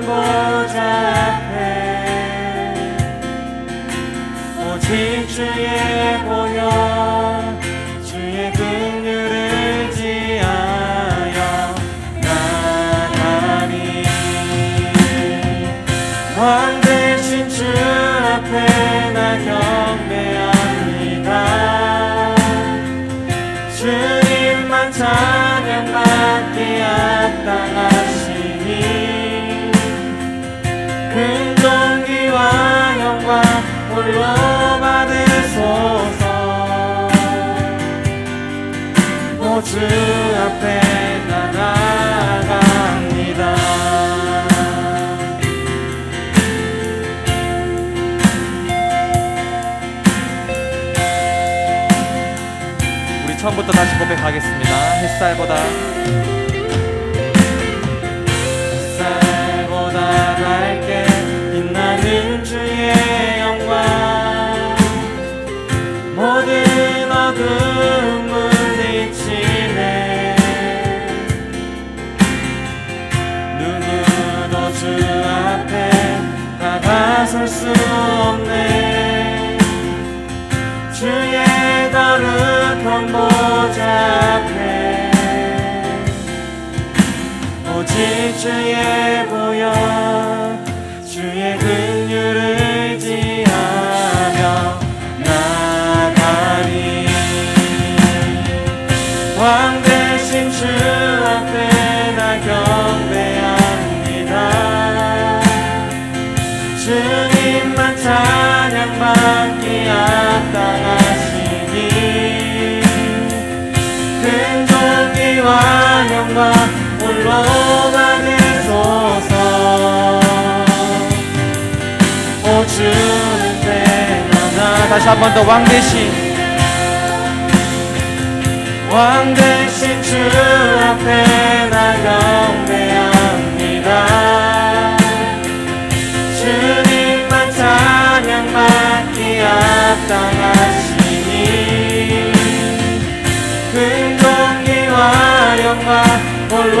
보좌 앞에 오직 주의 주 앞에 나 나갑니다 우리 처음부터 다시 고백하겠습니다. 햇살보다 다가설 수 없네. 주의 거룩한 보좌 앞에 오직 주의 다시 한 번 더 왕 대신. 왕 대신 주 앞에 나 경배합니다. 주님만 찬양받기 합당하시니 근종기와 영광 홀로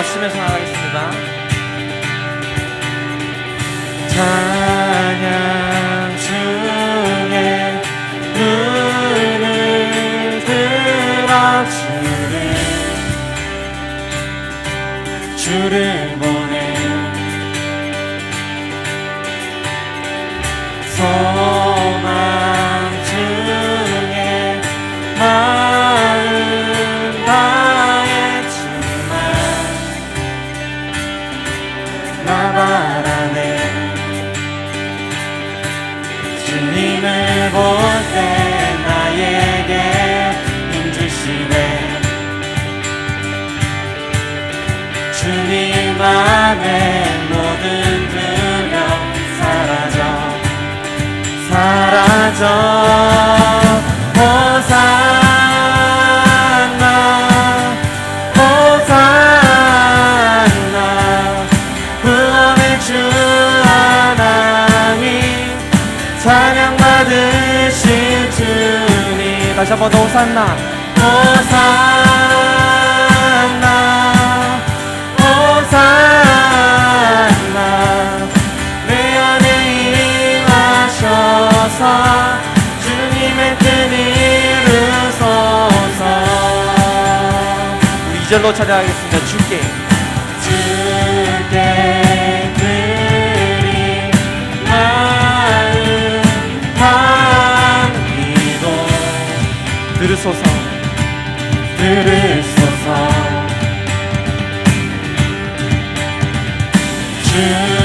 치면서 나가겠습니다. 찬양 중에 눈을 들어 주를 주를 보내 다시 한번더 호산나. 호산나. 호산나. 내 안에 임하셔서 주님의 뜻 이루소서. 우리 2절로 찬양하겠습니다. 주께 주께 들으소서. 들으소서. 주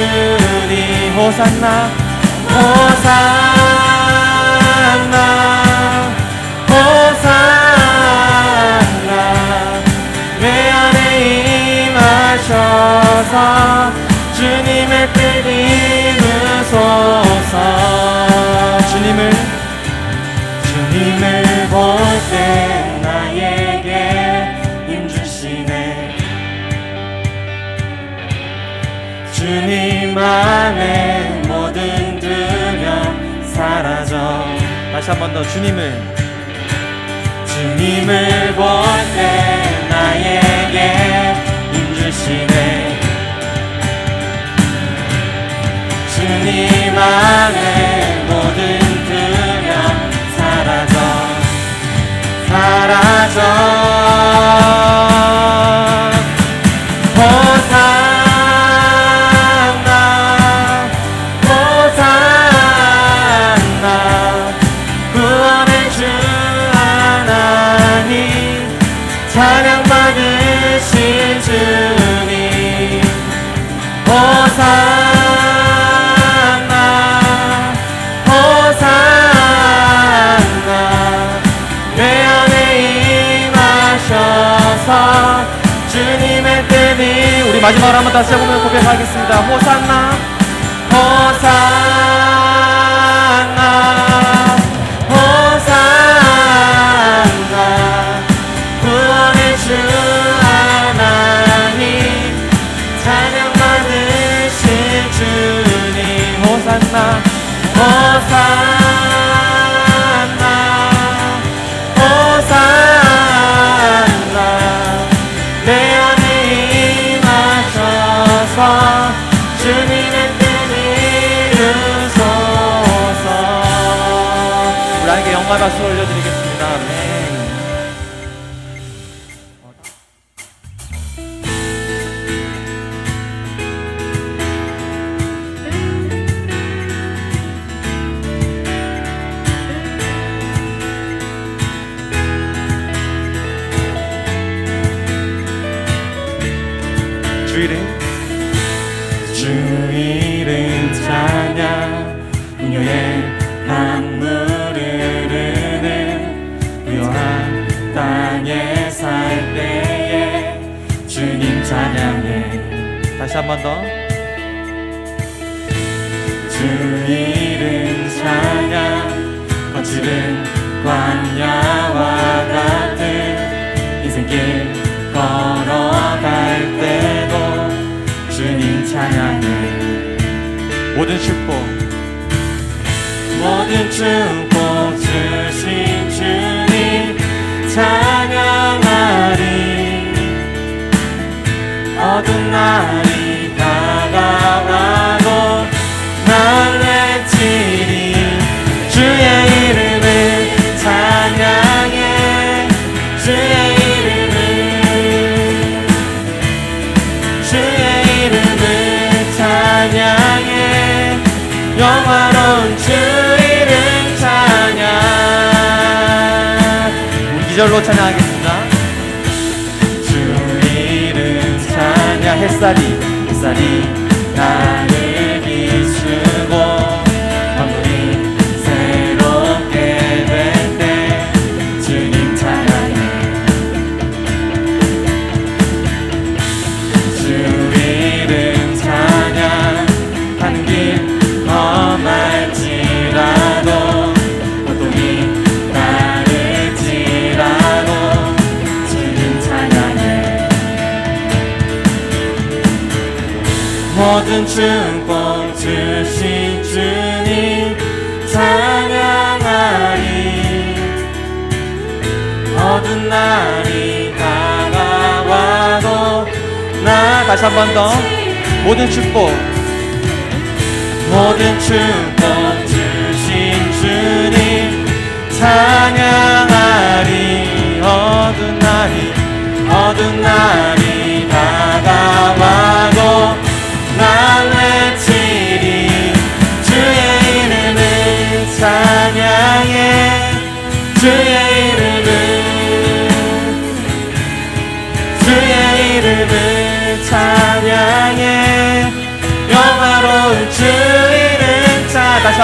주님 호산나 호산나 호산나. 내 안에 임하셔서 주님의 뜻 이루소서. 주님을 주님을 볼때 주님 안에 모든 두려움 사라져. 다시 한 번 더 주님을. 주님을 볼때 마지막으로 한번 다시 해보면 고백하겠습니다. 호산나 박수 올려드리겠습니다 주 이름 찬양 거칠은 광야와 같은 인생길 걸어갈 때도 주님 찬양해. 모든 축복. 모든 축복 주신 주님 찬양하리. 어두운 날 영화로운 주 이름 찬양. 기절로 찬양하겠습니다. 주 이름 찬양. 햇살이 햇살이 나 모든 축복 주신 주님 찬양하리. 어두운 날이 다가와도 나 다시 한 번 더. 모든 축복. 모든 축복 주신 주님 찬양하리. 어두운 날이 어두운 날이 다가와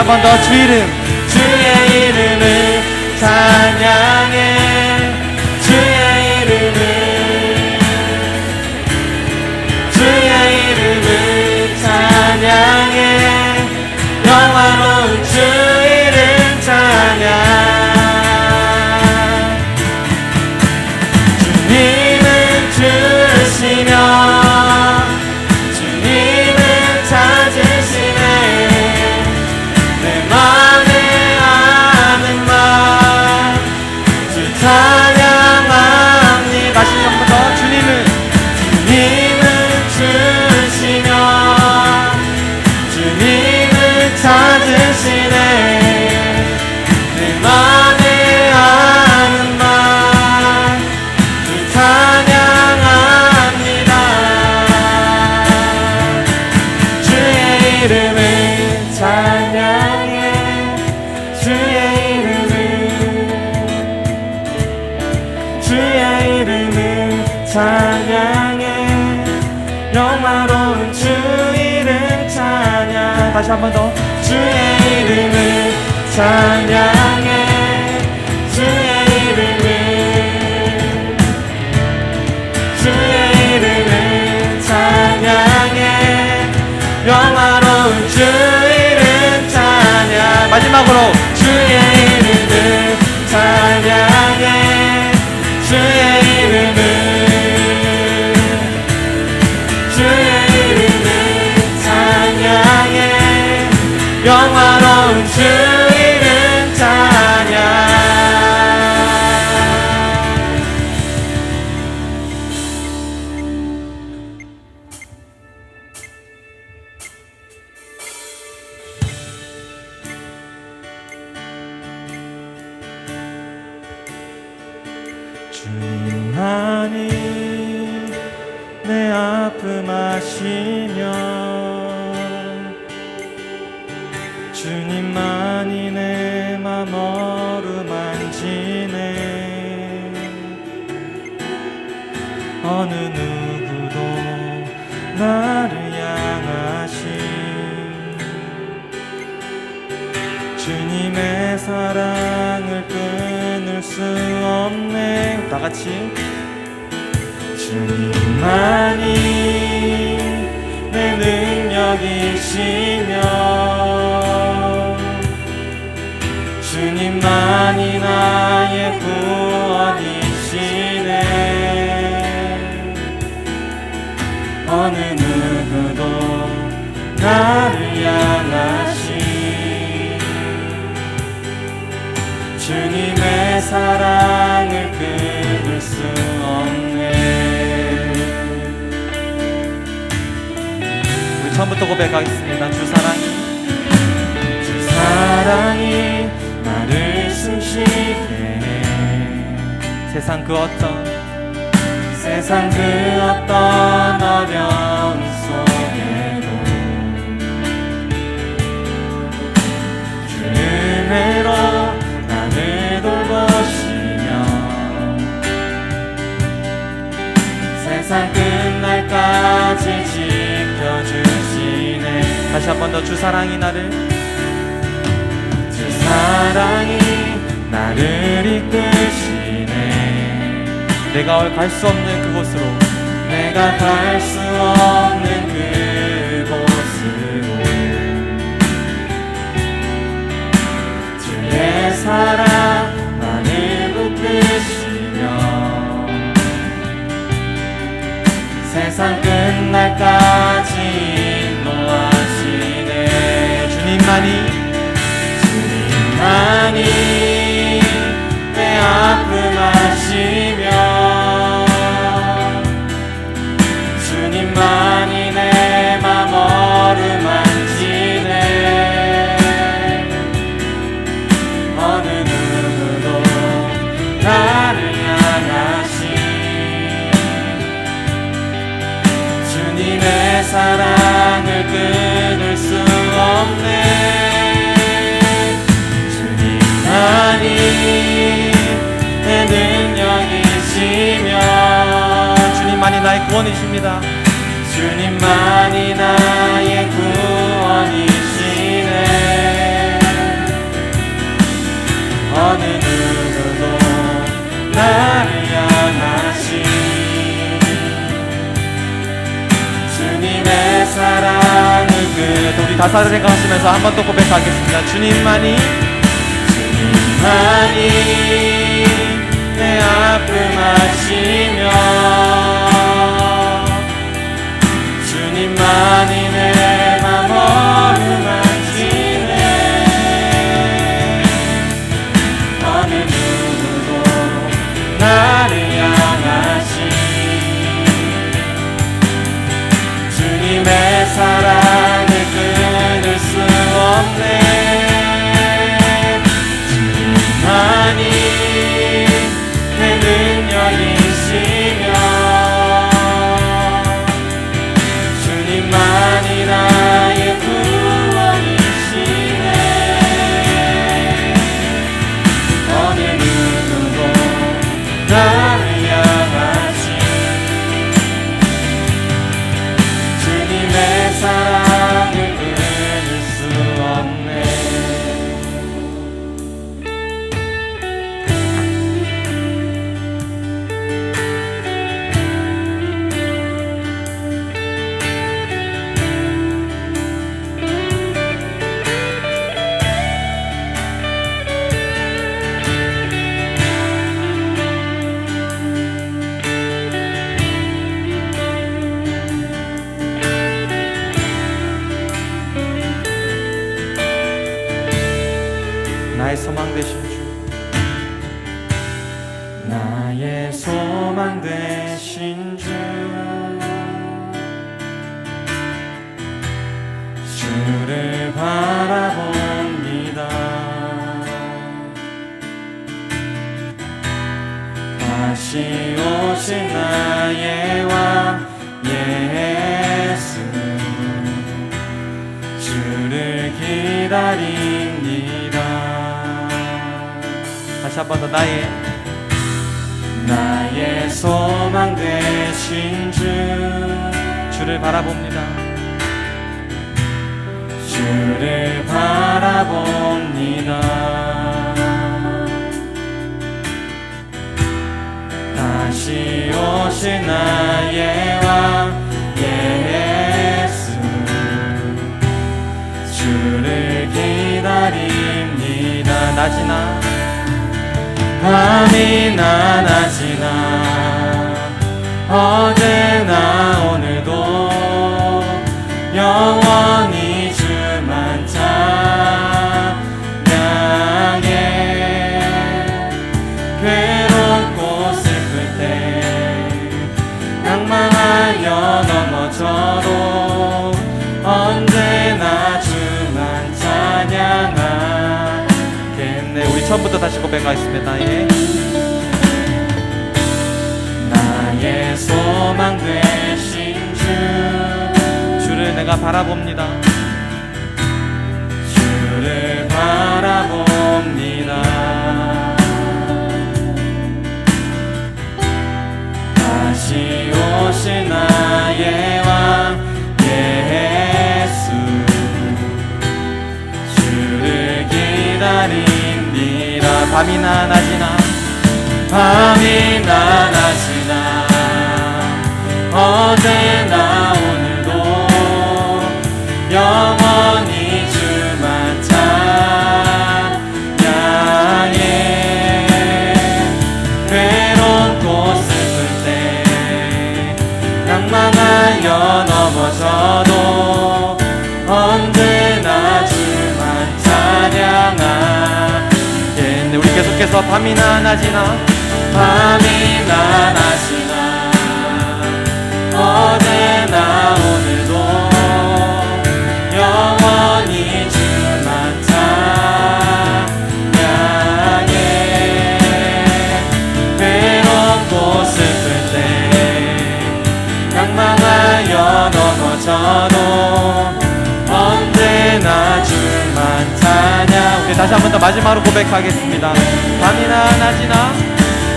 한 번 더 주 이름. 주의 이름을 찬양 찬 아픔 아시며 주님만이 내 맘 어루만지네 어느 누구도 나를 향하신 주님의 사랑을 끊을 수 없네. 다 같이 주님만이 내 능력이시며 주님만이 나의 구원이시네. 어느 누구도 나를 향하신 주님의 사랑을 끊 처음부터 고백하겠습니다. 주 사랑이. 주 사랑이 나를 숨쉬게 해. 세상 그 어떤 세상 그 어떤 어려움 다시 한 번 더 주 사랑이 나를. 주 사랑이 나를 이끄시네. 내가 갈 수 없는 그곳으로. 내가 갈 수 없는 그곳으로. 주의 사랑 나를 붙드시며 세상 끝날까지 인 주시며 주님만이 나의 구원이십니다. 주님만이 나의 구원이시네. 어느 누구도 나를 향하신 주님의 사랑을 그 우리 가사를 생각하시면서 한 번 더 고백하겠습니다. 주님만이 주님만이 내 아픔 아시며 다시 오신 나의 왕 예수. 주를 기다립니다. 다시 한 번 더 나의 나의 소망 되신 주. 주를 바라봅니다. 주를 바라봅니다 다시 오신 나의 왕 예수. 주를 기다립니다. 낮이나 밤이나 낮이나 어제나 오늘도 영원 고백하겠습니다. 나의 나의 소망 되신 주 주를 내가 바라봅니다. 밤이나 낮이나 밤이나 낮이나. 어제나 오늘도 영원히 주만 찬양해 괴롭고 슬플 때 낭만하여 넘어져도 계속해서 밤이나 낮이나? 밤이나 낮이나? 어제 다시 한 번 더 마지막으로 고백하겠습니다. 밤이나 낮이나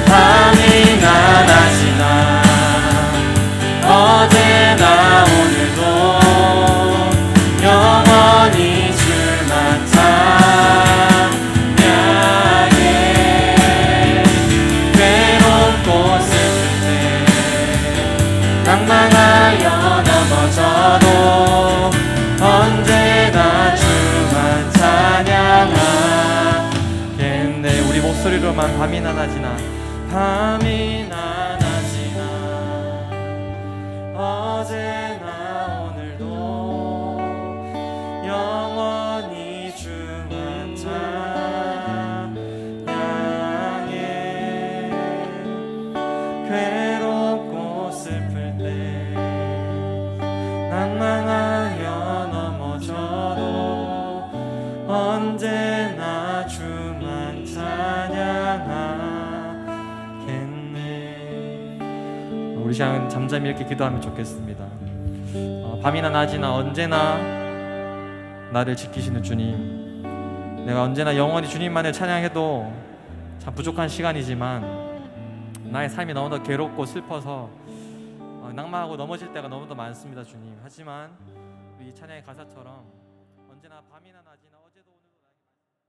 밤이 잠잠히 이렇게 기도하면 좋겠습니다. 어, 밤이나 낮이나 언제나 나를 지키시는 주님 내가 언제나 영원히 주님만을 찬양해도 참 부족한 시간이지만 나의 삶이 너무나 괴롭고 슬퍼서 어, 낭만하고 넘어질 때가 너무도 많습니다 주님. 하지만 이 찬양의 가사처럼 언제나 밤이나 낮이나